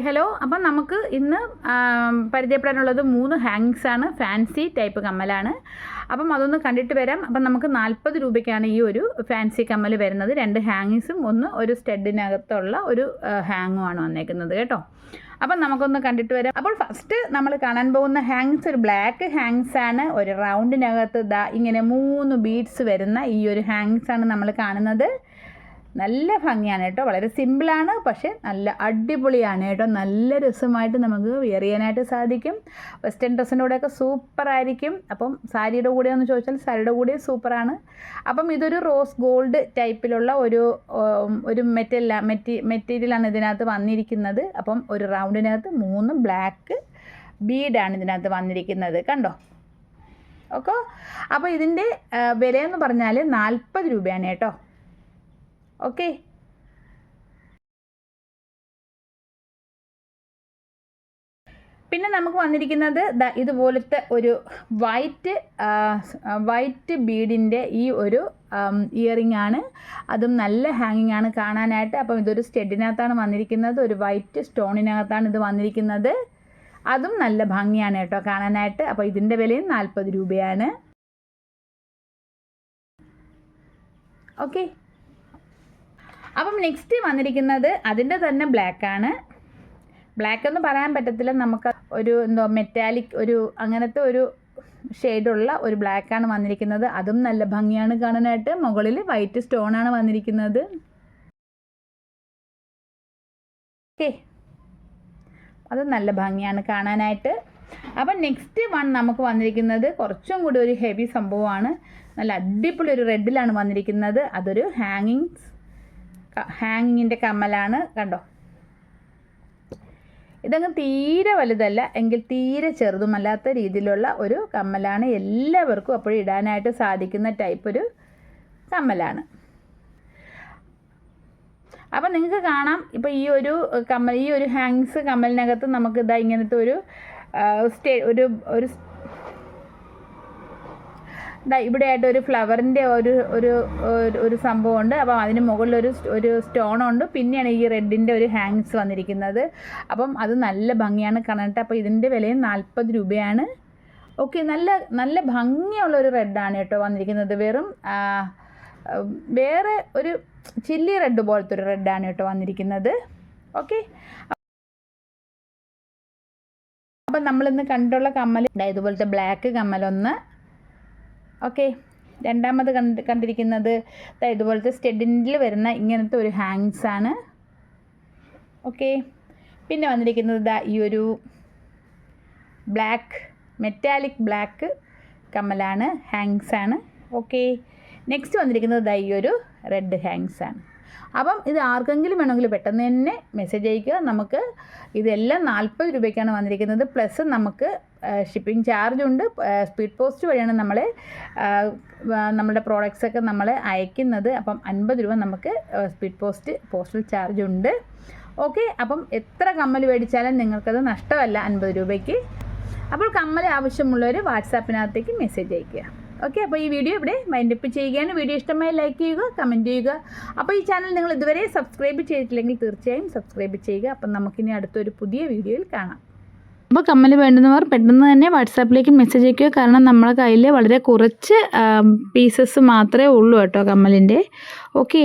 Hello അപ്പം നമുക്ക് ഇന്ന് പരിചയപ്പെടാനുള്ളത് മൂന്ന് ഹാങ്സ് ആണ്. ഫാൻസി ടൈപ്പ് കമ്മലാണ്. അപ്പം അതൊന്ന് കണ്ടിട്ട് വരാം. അപ്പം നമുക്ക് നാൽപ്പത് രൂപയ്ക്കാണ് ഈ ഒരു ഫാൻസി കമ്മൽ വരുന്നത്. രണ്ട് ഹാങ്സും ഒന്ന് ഒരു സ്റ്റഡിനകത്തുള്ള ഒരു ഹാങ്ങും ആണ് വന്നേക്കുന്നത് കേട്ടോ. അപ്പം നമുക്കൊന്ന് കണ്ടിട്ട് വരാം. അപ്പോൾ ഫസ്റ്റ് നമ്മൾ കാണാൻ പോകുന്ന ഹാങ്സ് ഒരു ബ്ലാക്ക് ഹാങ്സ് ആണ്. ഒരു റൗണ്ടിനകത്ത് ദാ ഇങ്ങനെ മൂന്ന് ബീഡ്സ് വരുന്ന ഈ ഒരു ഹാങ്സ് ആണ് നമ്മൾ കാണുന്നത്. നല്ല ഭംഗിയാണ് കേട്ടോ. വളരെ സിമ്പിളാണ് പക്ഷേ നല്ല അടിപൊളിയാണ് കേട്ടോ. നല്ല രസമായിട്ട് നമുക്ക് വെയർ ചെയ്യാനായിട്ട് സാധിക്കും. വെസ്റ്റേൺ ഡ്രസ്സിന്റെ കൂടെയൊക്കെ സൂപ്പറായിരിക്കും. അപ്പം സാരിയുടെ കൂടെ എന്ന് ചോദിച്ചാൽ സാരിയുടെ കൂടെ സൂപ്പറാണ്. അപ്പം ഇതൊരു റോസ് ഗോൾഡ് ടൈപ്പിലുള്ള ഒരു ഒരു മെറ്റൽ മെറ്റി മെറ്റീരിയലാണ് ഇതിനകത്ത് വന്നിരിക്കുന്നത്. അപ്പം ഒരു റൗണ്ടിനകത്ത് മൂന്ന് ബ്ലാക്ക് ബീഡാണ് ഇതിനകത്ത് വന്നിരിക്കുന്നത്. കണ്ടോ? ഓക്കോ? അപ്പോൾ ഇതിന്റെ വിലയെന്ന് പറഞ്ഞാൽ നാൽപ്പത് രൂപയാണ് കേട്ടോ. ഓക്കെ. പിന്നെ നമുക്ക് വന്നിരിക്കുന്നത് ഇതുപോലത്തെ ഒരു വൈറ്റ് വൈറ്റ് ബീഡിന്റെ ഈ ഒരു ഇയറിംഗ് ആണ്. അതും നല്ല ഹാങ്ങിങ് ആണ് കാണാനായിട്ട്. അപ്പം ഇതൊരു സ്റ്റെഡിനകത്താണ് വന്നിരിക്കുന്നത്. ഒരു വൈറ്റ് സ്റ്റോണിനകത്താണ് ഇത് വന്നിരിക്കുന്നത്. അതും നല്ല ഭംഗിയാണ് കേട്ടോ കാണാനായിട്ട്. അപ്പോൾ ഇതിന്റെ വിലയും നാൽപ്പത് രൂപയാണ്. ഓക്കെ. അപ്പം നെക്സ്റ്റ് വന്നിരിക്കുന്നത് അതിന്റെ തന്നെ ബ്ലാക്ക് ആണ്. ബ്ലാക്ക് എന്ന് പറയാൻ പറ്റത്തില്ല. നമുക്ക് ഒരു എന്തോ മെറ്റാലിക് ഒരു അങ്ങനത്തെ ഒരു ഷെയ്ഡുള്ള ഒരു ബ്ലാക്കാണ് വന്നിരിക്കുന്നത്. അതും നല്ല ഭംഗിയാണ് കാണാനായിട്ട്. മുകളിൽ വൈറ്റ് സ്റ്റോൺ ആണ് വന്നിരിക്കുന്നത്. ഓക്കെ അത് നല്ല ഭംഗിയാണ് കാണാനായിട്ട്. അപ്പം നെക്സ്റ്റ് വൺ നമുക്ക് വന്നിരിക്കുന്നത് കുറച്ചും കൂടി ഒരു ഹെവി സംഭവമാണ്. നല്ല അടിപൊളി ഒരു റെഡിലാണ് വന്നിരിക്കുന്നത്. അതൊരു ഹാങ്ങിങ്സ് ഹാങ്ങിങ്ങിന്റെ കമ്മലാണ് കണ്ടോ? ഇതങ്ങ് തീരെ വലുതല്ല എങ്കിൽ തീരെ ചെറുതുമല്ലാത്ത രീതിയിലുള്ള ഒരു കമ്മലാണ് എല്ലാവർക്കും അപ്പോഴും ഇടാനായിട്ട് സാധിക്കുന്ന ടൈപ്പ് ഒരു കമ്മലാണ്. അപ്പം നിങ്ങൾക്ക് കാണാം ഇപ്പോൾ ഈ ഒരു കമ്മൽ ഈ ഒരു ഹാങ്സ് കമ്മലിനകത്ത് നമുക്ക് ഇതാ ഇങ്ങനത്തെ ഒരു സ്റ്റേ ഒരു ഒരു ഇവിടെയായിട്ട് ഒരു ഫ്ലവറിന്റെ ഒരു ഒരു ഒരു- സംഭവമുണ്ട്. അപ്പം അതിന് മുകളിൽ ഒരു ഒരു സ്റ്റോൺ ഉണ്ട് പിന്നെയാണ് ഈ റെഡിന്റെ ഒരു ഹാങ്സ് വന്നിരിക്കുന്നത്. അപ്പം അത് നല്ല ഭംഗിയാണ് കാണാനായിട്ട്. അപ്പോൾ ഇതിന്റെ വിലയും നാൽപ്പത് രൂപയാണ്. ഓക്കെ നല്ല നല്ല ഭംഗിയുള്ള ഒരു റെഡാണ് കേട്ടോ വന്നിരിക്കുന്നത്. വെറും വേറെ ഒരു ചില്ലി റെഡ് പോലത്തെ ഒരു റെഡാണ് കേട്ടോ വന്നിരിക്കുന്നത്. ഓക്കെ. അപ്പം നമ്മളിന്ന് കണ്ടുള്ള കമ്മൽ ഇതുപോലത്തെ ബ്ലാക്ക് കമ്മലൊന്ന് ഓക്കെ. രണ്ടാമത് കണ്ട് കണ്ടിരിക്കുന്നത് ഇതുപോലത്തെ സ്റ്റെഡിന്റിൽ വരുന്ന ഇങ്ങനത്തെ ഒരു ഹാങ്സ് ആണ്. ഓക്കെ. പിന്നെ വന്നിരിക്കുന്നത് ഇതാ ഈ ഒരു ബ്ലാക്ക് മെറ്റാലിക് ബ്ലാക്ക് കമ്മലാണ് ഹാങ്സ് ആണ്. ഓക്കെ. നെക്സ്റ്റ് വന്നിരിക്കുന്നത് ഇതാ ഈ ഒരു റെഡ് ഹാങ്സ് ആണ്. അപ്പം ഇത് ആർക്കെങ്കിലും വേണമെങ്കിൽ പെട്ടെന്ന് തന്നെ മെസ്സേജ് അയക്കുക നമുക്ക് ഇതെല്ലാം നാൽപ്പത് രൂപയ്ക്കാണ് വന്നിരിക്കുന്നത്. പ്ലസ് നമുക്ക് ഷിപ്പിംഗ് ചാർജുണ്ട് സ്പീഡ് പോസ്റ്റ് വഴിയാണ് നമ്മൾ നമ്മുടെ പ്രോഡക്റ്റ്സ് ഒക്കെ നമ്മൾ അയക്കുന്നത്. അപ്പം അൻപത് രൂപ നമുക്ക് സ്പീഡ് പോസ്റ്റ് പോസ്റ്റൽ ചാർജ് ഉണ്ട്. ഓക്കെ അപ്പം എത്ര കമ്മൽ മേടിച്ചാലും നിങ്ങൾക്കത് നഷ്ടമല്ല അൻപത് രൂപയ്ക്ക്. അപ്പോൾ കമ്മൽ ആവശ്യമുള്ളവർ വാട്സാപ്പിനകത്തേക്ക് മെസ്സേജ് അയയ്ക്കുക. ഓക്കെ അപ്പോൾ ഈ വീഡിയോ ഇവിടെ മൈൻഡപ്പ് ചെയ്യുകയാണ്. വീഡിയോ ഇഷ്ടമായി ലൈക്ക് ചെയ്യുക കമന്റ് ചെയ്യുക. അപ്പോൾ ഈ ചാനൽ നിങ്ങൾ ഇതുവരെ സബ്സ്ക്രൈബ് ചെയ്തിട്ടില്ലെങ്കിൽ തീർച്ചയായും സബ്സ്ക്രൈബ് ചെയ്യുക. അപ്പം നമുക്കിനി അടുത്തൊരു പുതിയ വീഡിയോയിൽ കാണാം. അപ്പോൾ കമ്മൽ വേണ്ടുന്നവർ പെട്ടെന്ന് തന്നെ വാട്സാപ്പിലേക്ക് മെസ്സേജ് അയക്കുക. കാരണം നമ്മളെ കയ്യിൽ വളരെ കുറച്ച് പീസസ് മാത്രമേ ഉള്ളൂ കേട്ടോ കമ്മലിന്റെ ഓക്കെ